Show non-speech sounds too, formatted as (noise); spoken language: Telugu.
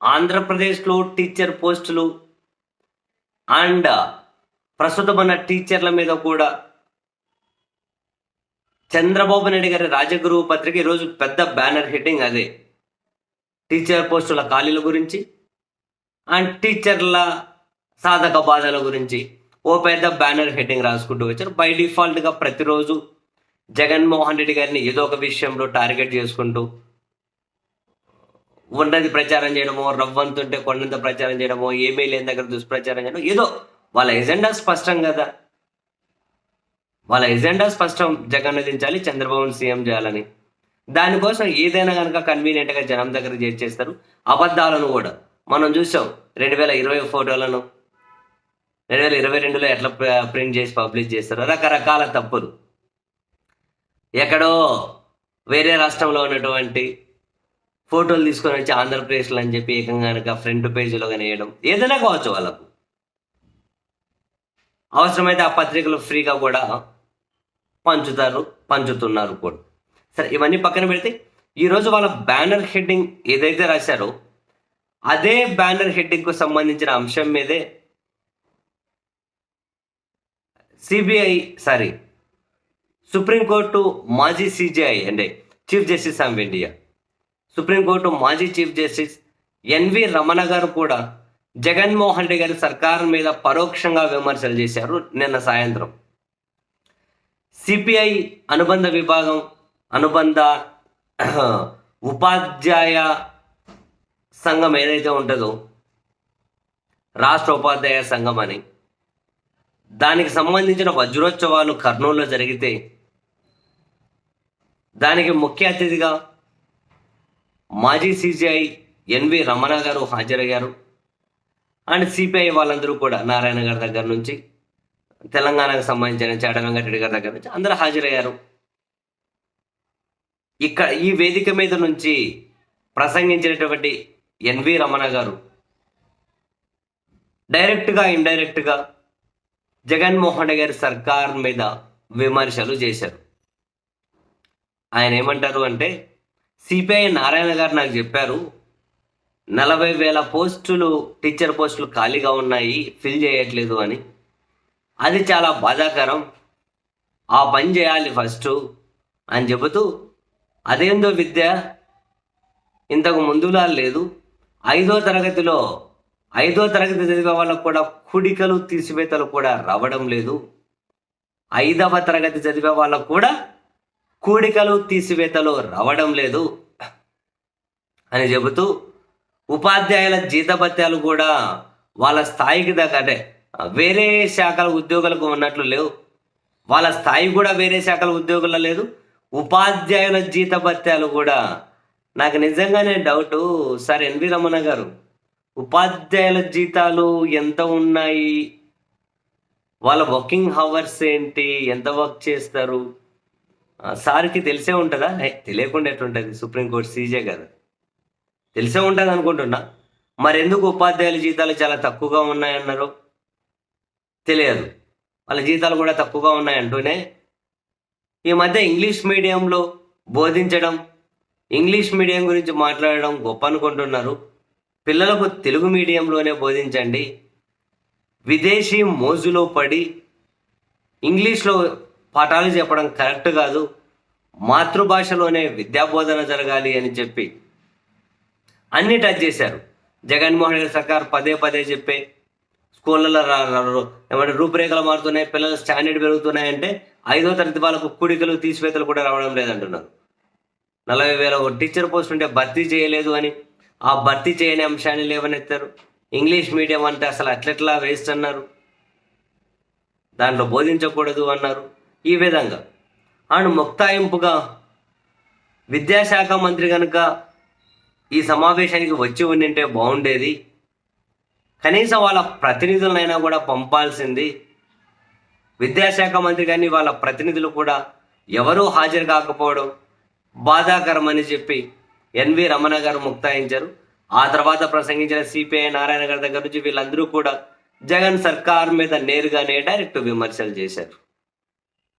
ఆంధ్రప్రదేశ్లో టీచర్ పోస్టులు అండ్ ప్రస్తుతం ఉన్న టీచర్ల మీద కూడా చంద్రబాబు నాయుడు గారి రాజగురువు పత్రిక ఈరోజు పెద్ద బ్యానర్ హిట్టింగ్ అదే. టీచర్ పోస్టుల ఖాళీల గురించి అండ్ టీచర్ల సాధక బాధల గురించి ఓ పెద్ద బ్యానర్ హెడ్డింగ్ రాసుకుంటూ వచ్చారు. బై డిఫాల్ట్గా ప్రతిరోజు జగన్మోహన్ రెడ్డి గారిని ఏదో ఒక విషయంలో టార్గెట్ చేసుకుంటూ ఉన్నది ప్రచారం చేయడమో రవ్వంతుంటే కొండంత ప్రచారం చేయడమో ఏమీ లేని దగ్గర దుష్ప్రచారం చేయడం ఏదో వాళ్ళ ఎజెండా స్పష్టం కదా. వాళ్ళ ఎజెండా స్పష్టం జగన్ దించాలి చంద్రబాబును సీఎం చేయాలని. దానికోసం ఏదైనా కనుక కన్వీనియంట్గా జనం దగ్గర చేర్చేస్తారు. అబద్ధాలను కూడా. మనం చూసాం రెండు వేల ఇరవై ఫోటోలను. రెండు వేల ఇరవై రెండులో ఎట్లా ప్రింట్ చేసి పబ్లిష్ చేస్తారు రకరకాల తప్పులు. ఎక్కడో వేరే రాష్ట్రంలో ఉన్నటువంటి ఫోటోలు తీసుకొని వచ్చి ఆంధ్రప్రదేశ్లో అని చెప్పి ఏకంగా కనుక ఫ్రంట్ పేజీలో కానీ వేయడం ఏదైనా కావచ్చు వాళ్ళకు. అవసరమైతే ఆ పత్రికలు ఫ్రీగా కూడా పంచుతారు పంచుతున్నారు కూడా. సరే ఇవన్నీ పక్కన పెడితే ఈరోజు వాళ్ళ బ్యానర్ హెడ్డింగ్ ఏదైతే రాశారో అదే బ్యానర్ హెడ్డింగ్కు సంబంధించిన అంశం మీదే సిబిఐ సారీ సుప్రీంకోర్టు మాజీ సిజిఐ అంటే chief justice of India supreme court మాజీ chief justice N V Ramana గారు కూడా జగన్మోహన్ రెడ్డి గారి సర్కారు మీద పరోక్షంగా విమర్శలు చేశారు నిన్న సాయంత్రం. సిపిఐ అనుబంధ విభాగం అనుబంధ (clears throat) ఉపాధ్యాయ సంఘం ఏదైతే ఉంటుందో రాష్ట్ర ఉపాధ్యాయ సంఘం అని దానికి సంబంధించిన వజ్రోత్సవాలు కర్నూలులో జరిగితే దానికి ముఖ్య అతిథిగా మాజీ సీజీఐ ఎన్వి రమణ గారు హాజరయ్యారు. అండ్ సిపిఐ వాళ్ళందరూ కూడా నారాయణ గారి దగ్గర నుంచి తెలంగాణకు సంబంధించిన చాడ వెంకటరెడ్డి గారి దగ్గర నుంచి అందరూ హాజరయ్యారు. ఇక్కడ ఈ వేదిక మీద నుంచి ప్రసంగించినటువంటి ఎన్వి రమణ గారు డైరెక్ట్గా ఇండైరెక్ట్గా జగన్మోహన్ రెడ్డి గారి సర్కార్ మీద విమర్శలు చేశారు. ఆయన ఏమంటారు అంటే సిపిఐ నారాయణ గారు నాకు చెప్పారు నలభై వేల పోస్టులు టీచర్ పోస్టులు ఖాళీగా ఉన్నాయి ఫిల్ చేయట్లేదు అని. అది చాలా బాధాకరం. ఆ పని చేయాలి ఫస్ట్ అని చెబుతూ అదేందో విద్య ఇంతకు ముందులా లేదు. ఐదో తరగతిలో ఐదో తరగతి చదివే వాళ్ళకు కూడా కుడికలు తీసివేతలు కూడా రావడం లేదు. ఐదవ తరగతి చదివే వాళ్ళకు కూడా కూడికలు తీసివేతలు రావడం లేదు అని చెబుతూ ఉపాధ్యాయుల జీతభత్యాలు కూడా వాళ్ళ స్థాయికి దగ్గర అంటే వేరే శాఖల ఉద్యోగులకు ఉన్నట్లు లేవు. వాళ్ళ స్థాయి కూడా వేరే శాఖల ఉద్యోగుల లేదు. ఉపాధ్యాయుల జీతభత్యాలు కూడా నాకు నిజంగానే డౌట్ సార్ ఎన్వి రమణ గారు ఉపాధ్యాయుల జీతాలు ఎంత ఉన్నాయి? వాళ్ళ వర్కింగ్ హవర్స్ ఏంటి? ఎంత వర్క్ చేస్తారు? సార్కి తెలిసే ఉంటుందా? తెలియకుండా ఎట్లుంటుంది? సుప్రీంకోర్టు సీజే కదా. తెలిసే ఉంటుంది అనుకుంటున్నా. మరెందుకు ఉపాధ్యాయుల జీతాలు చాలా తక్కువగా ఉన్నాయన్నారు? తెలియదు. వాళ్ళ జీతాలు కూడా తక్కువగా ఉన్నాయంటూనే ఈ మధ్య ఇంగ్లీష్ మీడియంలో బోధించడం ఇంగ్లీష్ మీడియం గురించి మాట్లాడడం గొప్ప అనుకుంటున్నారు. పిల్లలకు తెలుగు మీడియంలోనే బోధించండి. విదేశీ మోజులో పడి ఇంగ్లీష్లో పాఠాలు చెప్పడం కరెక్ట్ కాదు. మాతృభాషలోనే విద్యాబోధన జరగాలి అని చెప్పి అన్ని టచ్ చేశారు. జగన్మోహన్ రెడ్డి సర్కార్ పదే పదే చెప్పే స్కూళ్ళలో ఏమంటే రూపురేఖలు మారుతున్నాయి పిల్లల స్టాండర్డ్ పెరుగుతున్నాయంటే ఐదో తరగతి వాళ్ళకు కుడికలు తీసివేతలు కూడా రావడం లేదంటున్నారు. నలభై వేల ఒక టీచర్ పోస్ట్ ఉంటే భర్తీ చేయలేదు అని ఆ భర్తీ చేయని అంశాన్ని లేవనెత్తారు. ఇంగ్లీష్ మీడియం అంటే అసలు అట్లెట్లా వేస్ట్ అన్నారు. దాంట్లో బోధించకూడదు అన్నారు. ఈ విధంగా. అండ్ ముక్తాయింపుగా విద్యాశాఖ మంత్రి కనుక ఈ సమావేశానికి వచ్చి ఉండింటే బాగుండేది. కనీసం వాళ్ళ ప్రతినిధులనైనా కూడా పంపాల్సింది. విద్యాశాఖ మంత్రి కానీ వాళ్ళ ప్రతినిధులు కూడా ఎవరూ హాజరు కాకపోవడం బాధాకరమని చెప్పి ఎన్వి రమణ గారు ముక్తాయించారు. ఆ తర్వాత ప్రసంగించిన సిపిఐ నారాయణ గారి దగ్గర నుంచి వీళ్ళందరూ కూడా జగన్ సర్కార్ మీద నేరుగానే డైరెక్ట్ విమర్శలు చేశారు.